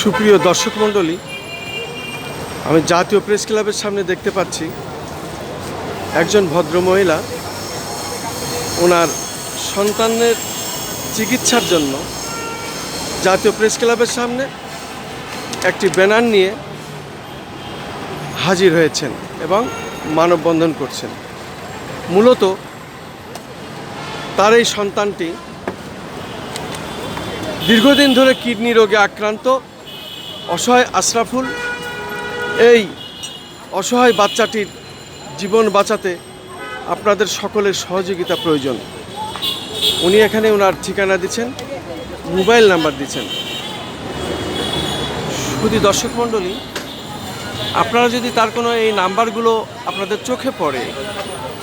সুপ্রিয় দর্শক মণ্ডলী, আমি জাতীয় প্রেস ক্লাবের সামনে দেখতে পাচ্ছি একজন ভদ্রমহিলা। ওনার সন্তানের চিকিৎসার জন্য জাতীয় প্রেস ক্লাবের সামনে একটি ব্যানার নিয়ে হাজির হয়েছেন এবং মানববন্ধন করছেন। মূলত তার এই সন্তানটি দীর্ঘদিন ধরে কিডনি রোগে আক্রান্ত, অসহায় আশরাফুল এই অসহায় বাচ্চাটির জীবন বাঁচাতে আপনাদের সকলের সহযোগিতা প্রয়োজন। উনি এখানে ওনার ঠিকানা দিচ্ছেন, মোবাইল নাম্বার দিচ্ছেন। শুধু দর্শক মণ্ডলী আপনারা যদি তার কোনো এই নাম্বারগুলো আপনাদের চোখে পড়ে,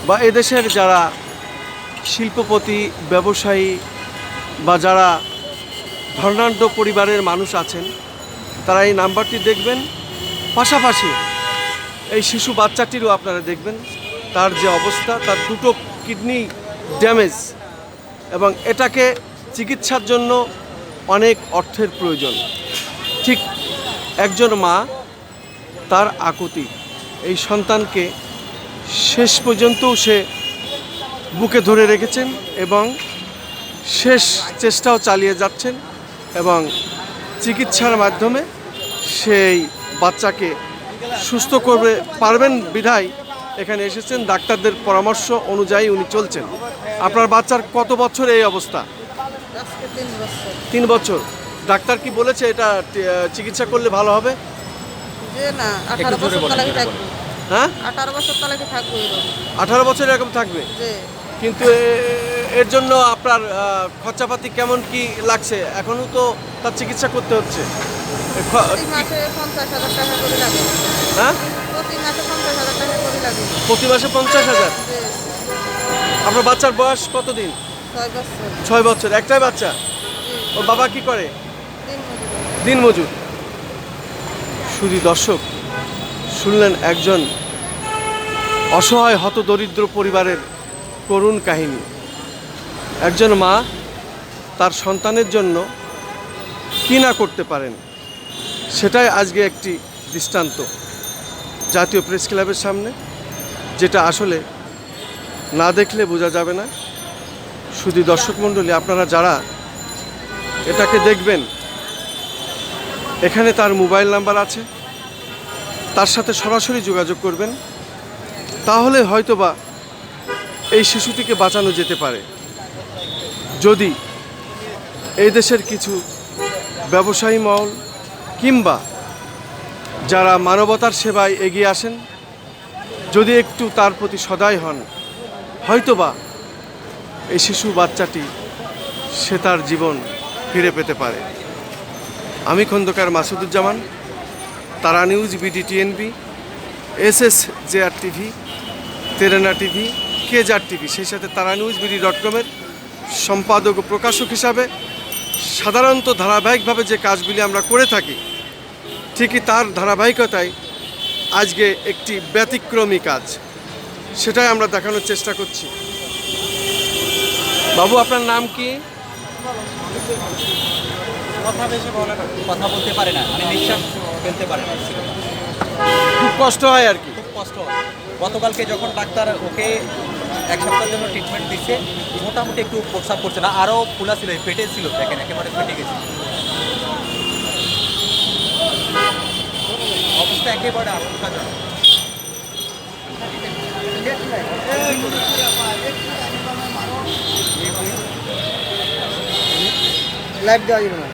বা এদেশের যারা শিল্পপতি, ব্যবসায়ী, বা যারা ধর্নাঢ্য পরিবারের মানুষ আছেন, তারা এই নাম্বারটি দেখবেন। পাশাপাশি এই শিশু বাচ্চাটিরও আপনারা দেখবেন, তার যে অবস্থা, তার দুটো কিডনি ড্যামেজ এবং এটাকে চিকিৎসার জন্য অনেক অর্থের প্রয়োজন। ঠিক একজন মা তার আকুতি। এই সন্তানকে শেষ পর্যন্তও সে বুকে ধরে রেখেছেন এবং শেষ চেষ্টাও চালিয়ে যাচ্ছেন এবং চিকিৎসার মাধ্যমে সেই বাচ্চাকে সুস্থ করবে পারবেন বিধায় এখানে এসেছেন। ডাক্তারদের পরামর্শ অনুযায়ী উনি চলছেন। আপনার বাচ্চার কত বছর এই অবস্থা? তিন বছর। ডাক্তার কি বলেছে এটা চিকিৎসা করলে ভালো হবে? যে না আঠারো বছর তালাকে থাকবে। হ্যাঁ? আঠারো বছর তালাকে থাকবে এরকম। আঠারো বছর এরকম থাকবে? কিন্তু এর জন্য আপনার খরচাপাতি কেমন কি লাগছে? এখনও তো তার চিকিৎসা করতে হচ্ছে। প্রতি মাসে পঞ্চাশ হাজার টাকা করে লাগে। হ্যাঁ? প্রতি মাসে পঞ্চাশ হাজার টাকা করে লাগে। প্রতি মাসে পঞ্চাশ হাজার? যে আপনার বাচ্চার বয়স কতদিন? ছয় বছর। ছয় বছর একটাই বাচ্চা? ওর বাবা কি করে? দিন মজুর শুধু দর্শক, শুনলেন একজন অসহায় হতদরিদ্র পরিবারের করুণ কাহিনী। একজন মা তার সন্তানের জন্য কি না করতে পারেন, সেটাই আজকে একটি দৃষ্টান্ত। জাতীয় প্রেস ক্লাবের সামনে, যেটা আসলে না দেখলে বোঝা যাবে না। শুধু দর্শক মণ্ডলী, আপনারা যারা এটাকে দেখবেন এখানে তার মোবাইল নাম্বার আছে। তার সাথে সরাসরি যোগাযোগ করবেন। তাহলে হয়তোবা এই শিশুটিকে বাঁচানো যেতে পারে। যদি এই দেশের কিছু ব্যবসায়ী মহল কিংবা যারা মানবতার সেবায় এগিয়ে আসেন, যদি একটু তার প্রতি সদয় হন, হয়তোবা এই শিশু বাচ্চাটি সে তার জীবন ফিরে পেতে পারে। আমি খন্দকার মাসুদুজ্জামান, তারা news BD TNB S S J R TV, তেরেনা TV, কেজার টিভি, সেই সাথে তারা নিউজ, বিডি ডট কমের সম্পাদক ও প্রকাশক হিসাবে সাধারণত ধারাবাহিকভাবে যে কাজগুলি আমরা করে থাকি, ঠিকই তার ধারাবাহিকতায় আজকে একটি ব্যতিক্রমী কাজ। সেটাই আমরা দেখানোর চেষ্টা করছি। বাবু, আপনার নাম কি? কথা বেশি বলে না কথা বলতে পারে না মানে নিঃশ্বাস ফেলতে পারে না। খুব কষ্ট হয় আর কি। খুব কষ্ট হয়। গতকালকে যখন ডাক্তার ওকে এক সপ্তাহের জন্য ট্রিটমেন্ট দিচ্ছে মোটামুটি একটু প্রস্রাব করছে না আরও ফুলা ছিল পেটে ছিল দেখেন একেবারে ফেটে গেছে। অবস্থা একেবারে আশঙ্কাজনক। লাইভ দেওয়া যাবে না।